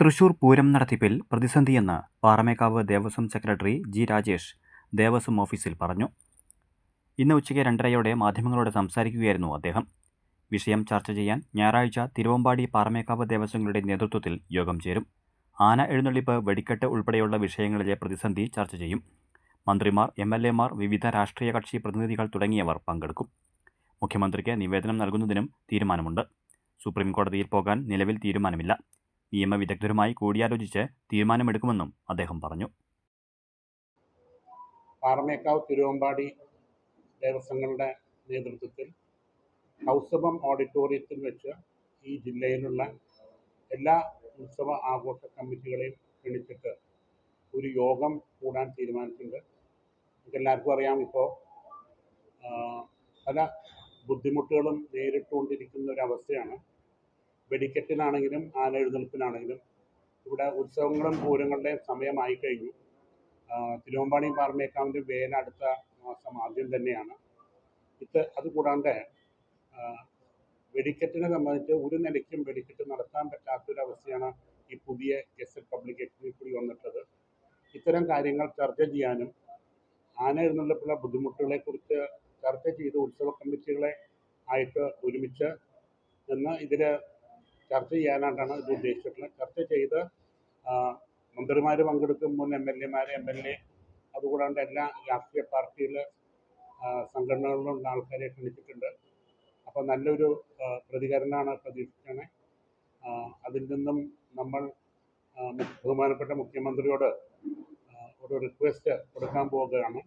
തൃശൂർ പൂരം നടത്തിപ്പിൽ പ്രതിസന്ധിയെന്ന് Paramekkavu Devaswom secretary G Rajesh Devaswom ഓഫീസിൽ പറഞ്ഞു. ഇന്ന് ഉച്ചയ്ക്ക് രണ്ടരയോടെ മാധ്യമങ്ങളോട് സംസാരിക്കുകയായിരുന്നു അദ്ദേഹം. വിഷയം ചർച്ച ചെയ്യാൻ ഞായറാഴ്ച തിരുവമ്പാടി പാറമേക്കാവ് ദേവസ്വങ്ങളുടെ നേതൃത്വത്തിൽ യോഗം ചേരും. ആന എഴുന്നള്ളിപ്പ് വെടിക്കെട്ട് ഉൾപ്പെടെയുള്ള വിഷയങ്ങളിലെ പ്രതിസന്ധി ചർച്ച ചെയ്യും. മന്ത്രിമാർ എം എൽ എമാർ വിവിധ രാഷ്ട്രീയ കക്ഷി പ്രതിനിധികൾ തുടങ്ങിയവർ പങ്കെടുക്കും. മുഖ്യമന്ത്രിക്ക് നിവേദനം നൽകുന്നതിനും തീരുമാനമുണ്ട്. സുപ്രീം കോടതിയിൽ പോകാൻ നിലവിൽ തീരുമാനമില്ല. നിയമവിദഗ്ധരുമായി കൂടിയാലോചിച്ച് തീരുമാനമെടുക്കുമെന്നും അദ്ദേഹം പറഞ്ഞു. പാറമേക്കാവ് തിരുവമ്പാടി ദേവസ്വങ്ങളുടെ നേതൃത്വത്തിൽ കൗസ്തഭം ഓഡിറ്റോറിയത്തിൽ വെച്ച് ഈ ജില്ലയിലുള്ള എല്ലാ ഉത്സവ ആഘോഷ കമ്മിറ്റികളെയും ക്ഷണിച്ചിട്ട് ഒരു യോഗം കൂടാൻ തീരുമാനിച്ചിട്ടുണ്ട്. നമുക്കെല്ലാവർക്കും അറിയാം ഇപ്പോൾ പല ബുദ്ധിമുട്ടുകളും നേരിട്ടുകൊണ്ടിരിക്കുന്ന ഒരു അവസ്ഥയാണ്. വെടിക്കെട്ടിനാണെങ്കിലും ആന എഴുന്നള്ളിപ്പിനാണെങ്കിലും ഇവിടെ ഉത്സവങ്ങളും പൂരങ്ങളുടെയും സമയമായി കഴിഞ്ഞു. തിരുവമ്പാടി പാറമേക്കാവിന്റെ വേല അടുത്ത മാസം ആദ്യം തന്നെയാണ്. ഇത് അതുകൂടാണ്ട് വെടിക്കെട്ടിനെ സംബന്ധിച്ച് ഒരു നിലയ്ക്കും വെടിക്കെട്ട് നടത്താൻ പറ്റാത്തൊരവസ്ഥയാണ് ഈ പുതിയ ഗസറ്റ് പബ്ലിക്കേഷനിൽ കൂടി വന്നിട്ടത്. ഇത്തരം കാര്യങ്ങൾ ചർച്ച ചെയ്യാനും ആന എഴുന്നള്ളിപ്പുള്ള ബുദ്ധിമുട്ടുകളെക്കുറിച്ച് ചർച്ച ചെയ്ത് ഉത്സവ കമ്മിറ്റികളെ ആയിട്ട് ഒരുമിച്ച് നിന്ന് ഇതിൽ ചർച്ച ചെയ്യാനായിട്ടാണ് ഇത് ഉദ്ദേശിച്ചിട്ടുള്ളത്. ചർച്ച ചെയ്ത് മന്ത്രിമാർ പങ്കെടുക്കും മുൻ എം എൽ എമാർ എം എൽ എ അതുകൂടാണ്ട് എല്ലാ രാഷ്ട്രീയ പാർട്ടിയിലെ സംഘടനകളിലുള്ള ആൾക്കാരെ ക്ഷണിച്ചിട്ടുണ്ട്. അപ്പോൾ നല്ലൊരു പ്രതികരണമാണ് പ്രതീക്ഷിക്കുന്നത് ആ, അതിൽ നിന്നും നമ്മൾ ബഹുമാനപ്പെട്ട മുഖ്യമന്ത്രിയോട് ഒരു റിക്വസ്റ്റ് കൊടുക്കാൻ പോവുകയാണ്.